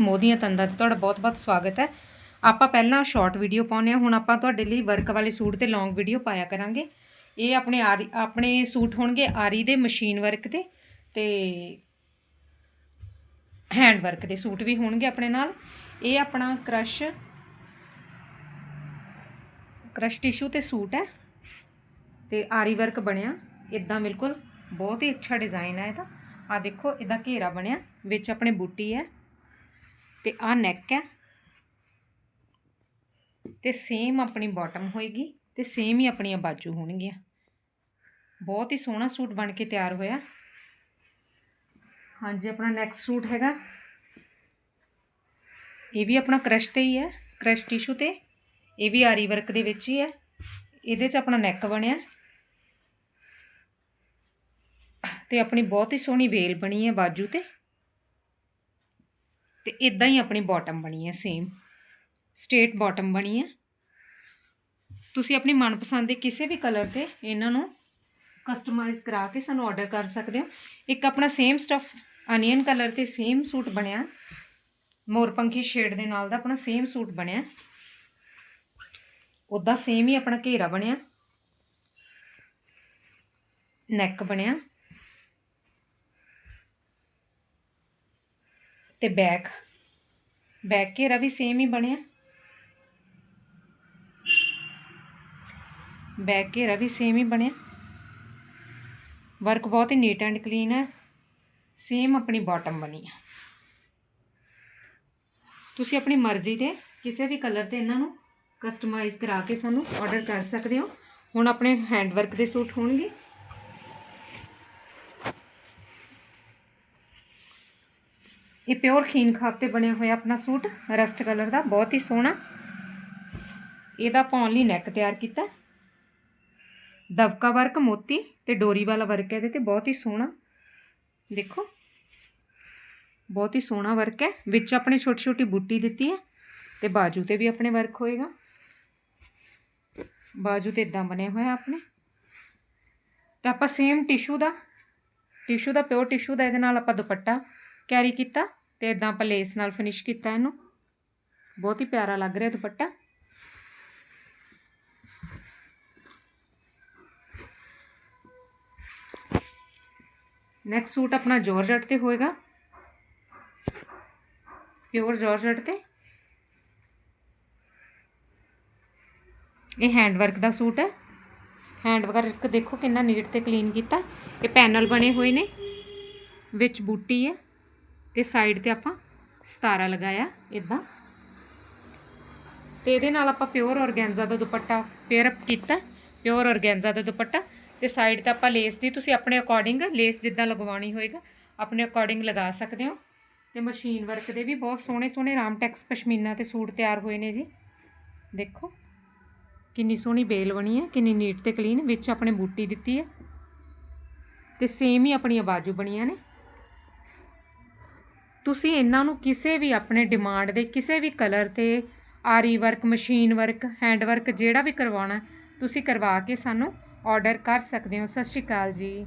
ਮੋਦੀਆਂ ਤੰਦਾਂ ਤੇ ਤੁਹਾਡਾ ਬਹੁਤ-ਬਹੁਤ ਸਵਾਗਤ ਹੈ। ਆਪਾਂ ਪਹਿਲਾਂ ਸ਼ਾਰਟ ਵੀਡੀਓ ਪਾਉਂਦੇ ਹਾਂ। ਹੁਣ ਆਪਾਂ ਤੁਹਾਡੇ ਲਈ ਵਰਕ ਵਾਲੇ ਸੂਟ ਤੇ ਲੌਂਗ ਵੀਡੀਓ ਪਾਇਆ ਕਰਾਂਗੇ। ਇਹ ਆਪਣੇ ਆਰੀ ਆਪਣੇ ਸੂਟ ਹੋਣਗੇ ਆਰੀ ਦੇ ਮਸ਼ੀਨ ਵਰਕ 'ਤੇ ਤੇ ਹੈਂਡ ਵਰਕ ਦੇ ਸੂਟ ਵੀ ਹੋਣਗੇ ਆਪਣੇ ਨਾਲ। ਇਹ ਆਪਣਾ ਕ੍ਰਸ਼ ਕ੍ਰਸ਼ ਟਿਸ਼ੂ ਤੇ ਸੂਟ ਹੈ। ਤੇ ਆਰੀ ਵਰਕ ਬਣਿਆ। ਇਦਾਂ ਬਿਲਕੁਲ ਬਹੁਤ ਹੀ ਅੱਛਾ ਡਿਜ਼ਾਈਨ ਹੈ ਇਹਦਾ। ਆ ਦੇਖੋ, ਇਹਦਾ ਘੇਰਾ ਬਣਿਆ, ਵਿੱਚ ਆਪਣੇ ਬੂਟੀ ਹੈ। ਤੇ ਆ ਨੈਕ ਹੈ। ਤੇ ਸੇਮ ਆਪਣੀ ਬਾਟਮ ਹੋਏਗੀ ਤੇ ਸੇਮ ਹੀ ਆਪਣੀਆਂ ਬਾਜੂ ਹੋਣਗੀਆਂ। ਬਹੁਤ ਹੀ ਸੋਹਣਾ ਸੂਟ ਬਣ ਕੇ ਤਿਆਰ ਹੋਇਆ। ਹਾਂਜੀ, ਆਪਣਾ ਨੈਕਸਟ ਸੂਟ ਹੈਗਾ। ਇਹ ਵੀ ਆਪਣਾ ਕ੍ਰਸ਼ ਤੇ ਹੀ ਹੈ, ਕ੍ਰਸ਼ ਟਿਸ਼ੂ ਤੇ। ਇਹ ਵੀ ਆਰੀ ਵਰਕ ਦੇ ਵਿੱਚ ਹੀ ਹੈ। ਇਹਦੇ 'ਚ ਆਪਣਾ ਨੈਕ ਬਣਿਆ। ਤੇ ਆਪਣੀ ਬਹੁਤ ਹੀ ਸੋਹਣੀ ਵੇਲ ਬਣੀ ਹੈ ਬਾਜੂ ਤੇ। ਤੇ ਇਦਾਂ ਹੀ ਆਪਣੀ ਬਾਟਮ ਬਣੀ ਹੈ ਸੇਮ ਸਟੇਟ ਬਾਟਮ ਬਣੀ ਹੈ। ਤੁਸੀਂ ਆਪਣੀ ਮਨਪਸੰਦ ਦੇ ਕਿਸੇ ਵੀ ਕਲਰ ਤੇ ਇਹਨਾਂ ਨੂੰ ਕਸਟਮਾਈਜ਼ ਕਰਾ ਕੇ ਸਾਨੂੰ ਆਰਡਰ ਕਰ ਸਕਦੇ ਹੋ। ਇੱਕ ਆਪਣਾ ਸੇਮ ਸਟਫ ਅਨੀਅਨ ਕਲਰ ਤੇ ਸੇਮ ਸੂਟ ਬਣਿਆ। ਮੋਰਪੰਖੀ ਸ਼ੇਡ ਦੇ ਨਾਲ ਦਾ ਆਪਣਾ ਸੇਮ ਸੂਟ ਬਣਿਆ। ਉਦਾਂ ਸੇਮ ਹੀ ਆਪਣਾ ਘੇਰਾ ਬਣਿਆ। ਨੈਕ ਬਣਿਆ। ਤੇ ਬੈਕ। ਬੈਕ ਘੇਰਾ ਵੀ ਸੇਮ ਹੀ ਬਣਿਆ। ਬੈਕ ਘੇਰਾ ਵੀ ਸੇਮ ਹੀ ਬਣਿਆ। ਵਰਕ ਬਹੁਤ ਹੀ ਨੀਟ ਐਂਡ ਕਲੀਨ ਹੈ। ਸੇਮ ਆਪਣੀ ਬਾਟਮ ਬਣੀ ਹੈ ਤੁਸੀਂ ਆਪਣੀ ਮਰਜ਼ੀ ਦੇ ਕਿਸੇ ਵੀ ਕਲਰ ਤੇ ਇਹਨਾਂ ਨੂੰ ਕਸਟਮਾਈਜ਼ ਕਰਾ ਕੇ ਸਾਨੂੰ ਆਰਡਰ ਕਰ ਸਕਦੇ ਹੋ। ਹੁਣ ਆਪਣੇ ਹੈਂਡਵਰਕ ਦੇ ਸੂਟ ਹੋਣਗੇ। ਇਹ ਪਿਓਰ ਖੀਨ ਖਾਬ ਤੇ ਬਣਿਆ ਹੋਇਆ ਆਪਣਾ ਸੂਟ, ਰਸਟ ਕਲਰ ਦਾ, ਬਹੁਤ ਹੀ ਸੋਹਣਾ। ਇਹਦਾ ਪਾਉਣ ਲਈ ਨੈਕ ਤਿਆਰ ਕੀਤਾ। ਦਬਕਾ ਵਰਕ ਮੋਤੀ ਤੇ ਡੋਰੀ ਵਾਲਾ ਵਰਕ ਹੈ ਇਹਦੇ ਤੇ, ਬਹੁਤ ਹੀ ਸੋਹਣਾ। ਦੇਖੋ, ਬਹੁਤ ਹੀ ਸੋਹਣਾ ਵਰਕ ਹੈ। ਵਿੱਚ ਆਪਣੇ ਛੋਟੀ ਛੋਟੀ ਬੂਟੀ ਦਿੱਤੀ ਹੈ ਤੇ ਬਾਜੂ ਤੇ ਵੀ ਆਪਣੇ ਵਰਕ ਹੋਏਗਾ। ਬਾਜੂ ਤੇ ਇਦਾਂ ਬਣਿਆ ਹੋਇਆ ਆਪਣੇ। ਤੇ ਆਪਾਂ ਸੇਮ ਟਿਸ਼ੂ ਦਾ ਟਿਸ਼ੂ ਦਾ ਪਿਓਰ ਟਿਸ਼ੂ ਦਾ ਇਹਦੇ ਨਾਲ ਆਪਾਂ ਦੁਪੱਟਾ ਕੈਰੀ ਕੀਤਾ ਤੇ ਇਦਾਂ ਆਪਾਂ ਲੇਸ ਨਾਲ ਫਿਨਿਸ਼ ਕੀਤਾ ਇਹਨੂੰ। ਬਹੁਤ ਹੀ ਪਿਆਰਾ ਲੱਗ ਰਿਹਾ ਦੁਪੱਟਾ। ਨੈਕਸਟ ਸੂਟ ਆਪਣਾ ਜਾਰਜਟ ਤੇ ਹੋਏਗਾ। ਪਿਓਰ ਜਾਰਜਟ ਤੇ। ਇਹ ਹੈਂਡ ਵਰਕ ਦਾ ਸੂਟ ਹੈ। ਹੈਂਡ ਵਰਕ ਦੇਖੋ ਕਿੰਨਾ ਨੀਟ ਤੇ ਕਲੀਨ ਕੀਤਾ। ਇਹ ਪੈਨਲ ਬਣੇ ਹੋਏ ਨੇ, ਵਿੱਚ ਬੂਟੀ ਹੈ। ਤੇ ਸਾਈਡ ਤੇ ਆਪਾਂ ਸਤਾਰਾ ਲਗਾਇਆ ਇਦਾਂ ਤੇ ਇਹਦੇ ਨਾਲ ਆਪਾਂ ਪਿਓਰ ਔਰਗੈਂਜ਼ਾ ਦਾ ਦੁਪੱਟਾ ਪੇਅਰ ਅਪ ਕੀਤਾ ਪਿਓਰ ਔਰਗੈਂਜ਼ਾ ਦਾ ਦੁਪੱਟਾ। ਤੇ ਸਾਈਡ ਤੇ ਆਪਾਂ ਲੇਸ ਦੀ, ਤੁਸੀਂ ਆਪਣੇ ਅਕੋਰਡਿੰਗ ਲੇਸ ਜਿੱਦਾਂ ਲਗਵਾਉਣੀ ਹੋਏਗਾ, ਆਪਣੇ ਅਕੋਰਡਿੰਗ ਲਗਾ ਸਕਦੇ ਹੋ। ਤੇ ਮਸ਼ੀਨ ਵਰਕ ਦੇ ਵੀ ਬਹੁਤ ਸੋਹਣੇ ਸੋਹਣੇ ਰਾਮਟੈਕਸ ਪਸ਼ਮੀਨਾ ਤੇ ਸੂਟ ਤਿਆਰ ਹੋਏ ਨੇ ਜੀ। ਦੇਖੋ, ਕਿੰਨੀ ਸੋਹਣੀ ਬੇਲ ਬਣੀ ਹੈ, ਕਿੰਨੀ ਨੀਟ ਤੇ ਕਲੀਨ ਵਿੱਚ ਆਪਣੇ ਬੂਟੀ ਦਿੱਤੀ ਹੈ। ਤੇ ਸੇਮ ਹੀ ਆਪਣੀਆਂ ਬਾਜੂ ਬਣੀਆਂ ਨੇ। ਤੁਸੀਂ ਇਹਨਾਂ ਨੂੰ ਕਿਸੇ ਵੀ ਆਪਣੇ ਡਿਮਾਂਡ ਦੇ, ਕਿਸੇ ਵੀ ਕਲਰ ਤੇ, aari work machine work hand work ਜਿਹੜਾ ਵੀ ਕਰਵਾਉਣਾ, ਤੁਸੀਂ ਕਰਵਾ ਕੇ ਸਾਨੂੰ ਆਰਡਰ ਕਰ ਸਕਦੇ ਹੋ। ਸਤਿ ਸ਼੍ਰੀ ਅਕਾਲ ਜੀ।